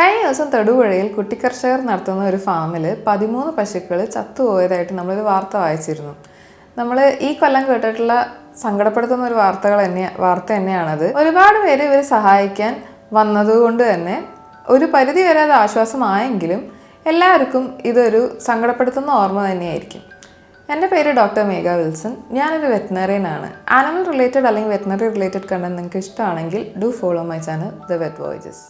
കഴിഞ്ഞ ദിവസം തൊടുപുഴയിൽ കുട്ടിക്കർഷകർ നടത്തുന്ന ഒരു ഫാമിൽ പതിമൂന്ന് പശുക്കൾ ചത്തുപോയതായിട്ട് നമ്മളൊരു വാർത്ത വായിച്ചിരുന്നു. നമ്മൾ ഈ കൊല്ലം കേട്ടിട്ടുള്ള സങ്കടപ്പെടുത്തുന്ന ഒരു വാർത്തകൾ തന്നെ വാർത്ത തന്നെയാണത്. ഒരുപാട് പേര് ഇവർ സഹായിക്കാൻ വന്നതുകൊണ്ട് തന്നെ ഒരു പരിധി വരെ അത് ആശ്വാസമായെങ്കിലും എല്ലാവർക്കും ഇതൊരു സങ്കടപ്പെടുത്തുന്ന ഓർമ്മ തന്നെയായിരിക്കും. എന്റെ പേര് ഡോക്ടർ മേഘ വിൽസൺ. ഞാനൊരു വെറ്റിനറിയനാണ്. ആനിമൽ റിലേറ്റഡ് അല്ലെങ്കിൽ വെറ്റിനറി റിലേറ്റഡ് കണ്ടന്റ് നിങ്ങൾക്ക് ഇഷ്ടമാണെങ്കിൽ do follow my channel the vet voyages.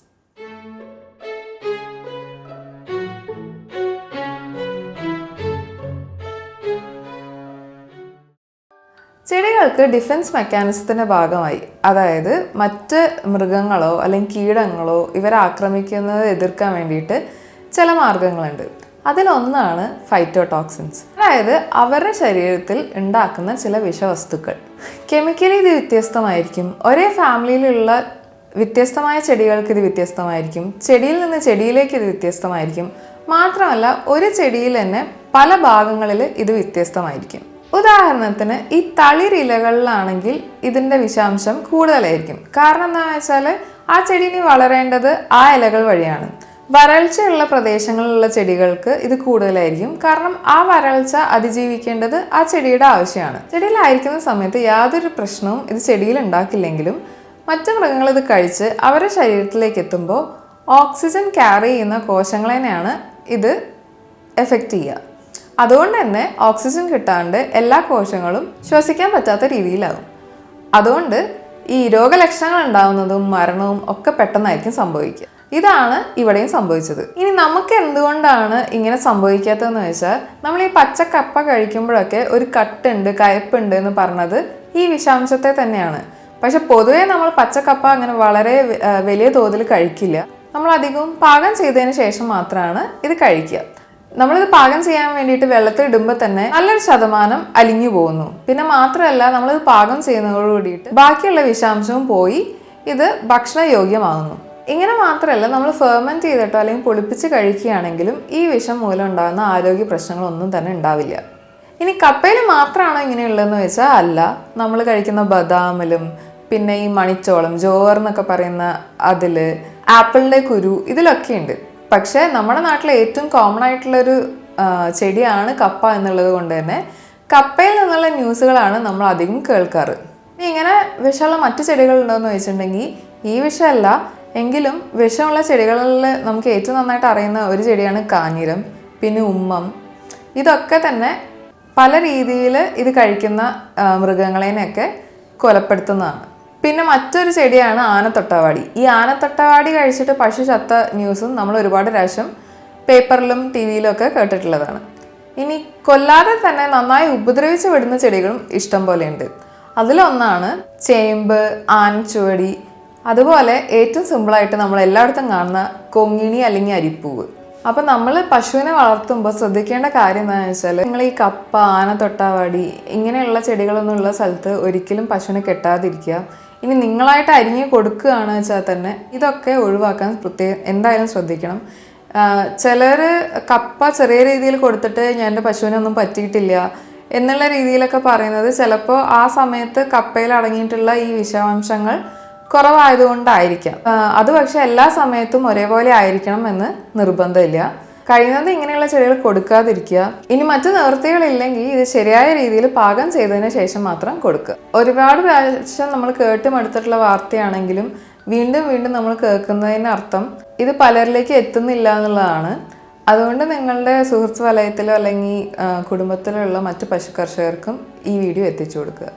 ചെടികൾക്ക് ഡിഫൻസ് മെക്കാനിസത്തിന്റെ ഭാഗമായി അതായത് മറ്റ് മൃഗങ്ങളോ അല്ലെങ്കിൽ കീടങ്ങളോ ഇവരെ ആക്രമിക്കുന്നത് എതിർക്കാൻ വേണ്ടിയിട്ട് ചില മാർഗങ്ങളുണ്ട്. അതിലൊന്നാണ് ഫൈറ്റോടോക്സിൻസ് അതായത് അവരുടെ ശരീരത്തിൽ ഉണ്ടാക്കുന്ന ചില വിഷവസ്തുക്കൾ. കെമിക്കലി ഇത് വ്യത്യസ്തമായിരിക്കും. ഒരേ ഫാമിലിയിലുള്ള വ്യത്യസ്തമായ ചെടികൾക്ക് ഇത് വ്യത്യസ്തമായിരിക്കും. ചെടിയിൽ നിന്ന് ചെടിയിലേക്ക് ഇത് വ്യത്യസ്തമായിരിക്കും. മാത്രമല്ല ഒരു ചെടിയിൽ തന്നെ പല ഭാഗങ്ങളിൽ ഇത് വ്യത്യസ്തമായിരിക്കും. ഉദാഹരണത്തിന് ഈ തളിരിലകളിലാണെങ്കിൽ ഇതിന്റെ വിഷാംശം കൂടുതലായിരിക്കും. കാരണം എന്താണെന്ന് വെച്ചാൽ ആ ചെടി ഇനി വളരേണ്ടത് ആ ഇലകൾ വഴിയാണ്. വരൾച്ചയുള്ള പ്രദേശങ്ങളിലുള്ള ചെടികൾക്ക് ഇത് കൂടുതലായിരിക്കും. കാരണം ആ വരൾച്ച അതിജീവിക്കേണ്ടത് ആ ചെടിയുടെ ആവശ്യമാണ്. ചെടിയിലായിരിക്കുന്ന സമയത്ത് യാതൊരു പ്രശ്നവും ഇത് ചെടിയിൽ ഉണ്ടാക്കില്ലെങ്കിലും മറ്റു മൃഗങ്ങൾ ഇത് കഴിച്ച് അവരുടെ ശരീരത്തിലേക്ക് എത്തുമ്പോൾ ഓക്സിജൻ ക്യാരി ചെയ്യുന്ന കോശങ്ങളെയാണ് ഇത് എഫക്റ്റ് ചെയ്യുക. അതുകൊണ്ട് തന്നെ ഓക്സിജൻ കിട്ടാണ്ട് എല്ലാ കോശങ്ങളും ശ്വസിക്കാൻ പറ്റാത്ത രീതിയിലാകും. അതുകൊണ്ട് ഈ രോഗലക്ഷണങ്ങൾ ഉണ്ടാവുന്നതും മരണവും ഒക്കെ പെട്ടെന്നായിരിക്കും സംഭവിക്കുക. ഇതാണ് ഇവിടെയും സംഭവിച്ചത്. ഇനി നമുക്ക് എന്തുകൊണ്ടാണ് ഇങ്ങനെ സംഭവിക്കാത്തതെന്ന് വെച്ചാൽ നമ്മൾ ഈ പച്ചക്കപ്പ കഴിക്കുമ്പോഴൊക്കെ ഒരു കട്ടുണ്ട് കയപ്പുണ്ട് എന്ന് പറഞ്ഞത് ഈ വിഷാംശത്തെ തന്നെയാണ്. പക്ഷെ പൊതുവേ നമ്മൾ പച്ചക്കപ്പ അങ്ങനെ വളരെ വലിയ തോതിൽ കഴിക്കില്ല. നമ്മൾ അധികവും പാകം ചെയ്തതിന് ശേഷം മാത്രമാണ് ഇത് കഴിക്കുക. നമ്മളിത് പാകം ചെയ്യാൻ വേണ്ടിയിട്ട് വെള്ളത്തിൽ ഇടുമ്പോൾ തന്നെ നല്ലൊരു ശതമാനം അലിഞ്ഞു പോകുന്നു. പിന്നെ മാത്രമല്ല നമ്മളിത് പാകം ചെയ്യുന്നതോട് കൂടിയിട്ട് ബാക്കിയുള്ള വിഷാംശവും പോയി ഇത് ഭക്ഷണയോഗ്യമാകുന്നു. ഇങ്ങനെ മാത്രമല്ല നമ്മൾ ഫെർമെന്റ് ചെയ്തിട്ടോ അല്ലെങ്കിൽ പൊളിപ്പിച്ച് കഴിക്കുകയാണെങ്കിലും ഈ വിഷം മൂലം ഉണ്ടാകുന്ന ആരോഗ്യ പ്രശ്നങ്ങളൊന്നും തന്നെ ഉണ്ടാവില്ല. ഇനി കപ്പയിൽ മാത്രമാണോ ഇങ്ങനെയുള്ളതെന്ന് വെച്ചാൽ അല്ല. നമ്മൾ കഴിക്കുന്ന ബദാമിലും പിന്നെ ഈ മണിച്ചോളം ജോവർ എന്നൊക്കെ പറയുന്ന അതിൽ ആപ്പിളിന്റെ കുരു ഇതിലൊക്കെ ഉണ്ട് പക്ഷേ നമ്മുടെ നാട്ടിലെ ഏറ്റവും കോമൺ ആയിട്ടുള്ളൊരു ചെടിയാണ് കപ്പ എന്നുള്ളത് കൊണ്ട് തന്നെ കപ്പയിൽ നിന്നുള്ള ന്യൂസുകളാണ് നമ്മൾ അധികം കേൾക്കാറ്. ഇനി ഇങ്ങനെ വിഷമുള്ള മറ്റു ചെടികൾ ഉണ്ടോയെന്ന് ചോദിച്ചിട്ടുണ്ടെങ്കിൽ ഈ വിഷമല്ല. എങ്കിലും വിഷമുള്ള ചെടികളിൽ നമുക്ക് ഏറ്റവും നന്നായിട്ട് അറിയുന്ന ഒരു ചെടിയാണ് കാഞ്ഞിരം പിന്നെ ഉമ്മം. ഇതൊക്കെ തന്നെ പല രീതിയിൽ ഇത് കഴിക്കുന്ന മൃഗങ്ങളെയൊക്കെ കൊലപ്പെടുത്തുന്നതാണ്. പിന്നെ മറ്റൊരു ചെടിയാണ് ആനത്തൊട്ടവാടി. ഈ ആനത്തൊട്ടവാടി കഴിച്ചിട്ട് പശു ചത്ത ന്യൂസും നമ്മൾ ഒരുപാട് പ്രാവശ്യം പേപ്പറിലും ടി വിയിലും ഒക്കെ കേട്ടിട്ടുള്ളതാണ്. ഇനി കൊല്ലാതെ തന്നെ നന്നായി ഉപദ്രവിച്ച് വിടുന്ന ചെടികളും ഇഷ്ടം പോലെയുണ്ട്. അതിലൊന്നാണ് ചേമ്പ് ആനച്ചുവടി അതുപോലെ ഏറ്റവും സിമ്പിളായിട്ട് നമ്മൾ എല്ലായിടത്തും കാണുന്ന കൊങ്ങിണി അല്ലെങ്കിൽ അരിപ്പൂവ്. അപ്പം നമ്മൾ പശുവിനെ വളർത്തുമ്പോൾ ശ്രദ്ധിക്കേണ്ട കാര്യം എന്താണെന്ന് വെച്ചാൽ നിങ്ങൾ ഈ കപ്പ ആന തൊട്ടാവാടി ഇങ്ങനെയുള്ള ചെടികളൊന്നും ഉള്ള സ്ഥലത്ത് ഒരിക്കലും പശുവിനെ കെട്ടാതിരിക്കുക. ഇനി നിങ്ങളായിട്ട് അരിഞ്ഞ് കൊടുക്കുകയാണ് വെച്ചാൽ തന്നെ ഇതൊക്കെ ഒഴിവാക്കാൻ പ്രത്യേകം എന്തായാലും ശ്രദ്ധിക്കണം. ചിലർ കപ്പ ചെറിയ രീതിയിൽ കൊടുത്തിട്ട് ഞാൻ എന്റെ പശുവിനൊന്നും പറ്റിയിട്ടില്ല എന്നുള്ള രീതിയിലൊക്കെ പറയുന്നത് ചിലപ്പോൾ ആ സമയത്ത് കപ്പയിൽ അടങ്ങിയിട്ടുള്ള ഈ വിഷാംശങ്ങൾ കുറവായതുകൊണ്ടായിരിക്കാം. അത് പക്ഷേ എല്ലാ സമയത്തും ഒരേപോലെ ആയിരിക്കണം എന്ന് നിർബന്ധമില്ല. കഴിയുന്നത് ഇങ്ങനെയുള്ള ചെടികൾ കൊടുക്കാതിരിക്കുക. ഇനി മറ്റു നിവൃത്തികളില്ലെങ്കിൽ ഇത് ശരിയായ രീതിയിൽ പാകം ചെയ്തതിന് ശേഷം മാത്രം കൊടുക്കുക. ഒരുപാട് പ്രാവശ്യം നമ്മൾ കേട്ടുമെടുത്തിട്ടുള്ള വാർത്തയാണെങ്കിലും വീണ്ടും വീണ്ടും നമ്മൾ കേൾക്കുന്നതിന് അർത്ഥം ഇത് പലരിലേക്ക് എത്തുന്നില്ല എന്നുള്ളതാണ്. അതുകൊണ്ട് നിങ്ങളുടെ സുഹൃത്ത് വലയത്തിലോ അല്ലെങ്കിൽ കുടുംബത്തിലുള്ള മറ്റു പശു കർഷകർക്കും ഈ വീഡിയോ എത്തിച്ചു കൊടുക്കുക.